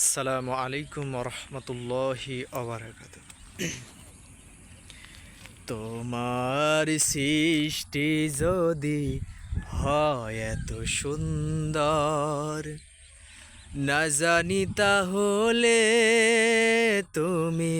আসসালামু আলাইকুম রহমতুল্লাহি তোমার সৃষ্টি যদি হয় এত সুন্দর না জানি তাহলে তুমি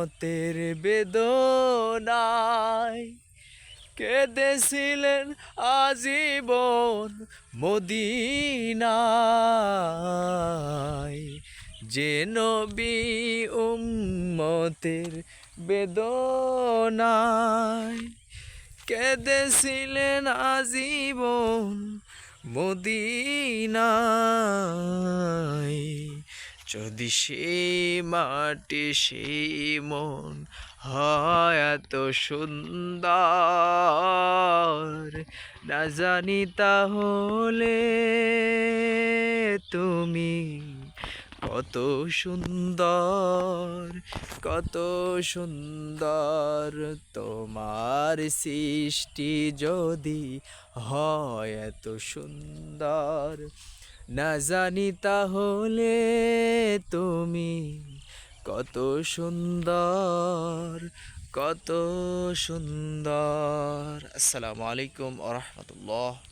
উম্মতের বেদনায় কেঁদেছিলেন আজীবন মদিনায়। যে নবী উম্মতের বেদনায় কেঁদেছিলেন আজীবন মদিনায়। যদি সেই মাটি সেই মন হয় এত সুন্দর। না জানি তাহলে তুমি কত সুন্দর কত সুন্দর তোমার সৃষ্টি যদি হয় এত সুন্দর। না জানি তাহলে তুমি কত সুন্দর কত সুন্দর। আসসালামু আলাইকুম আ রহমতুল্লাহ।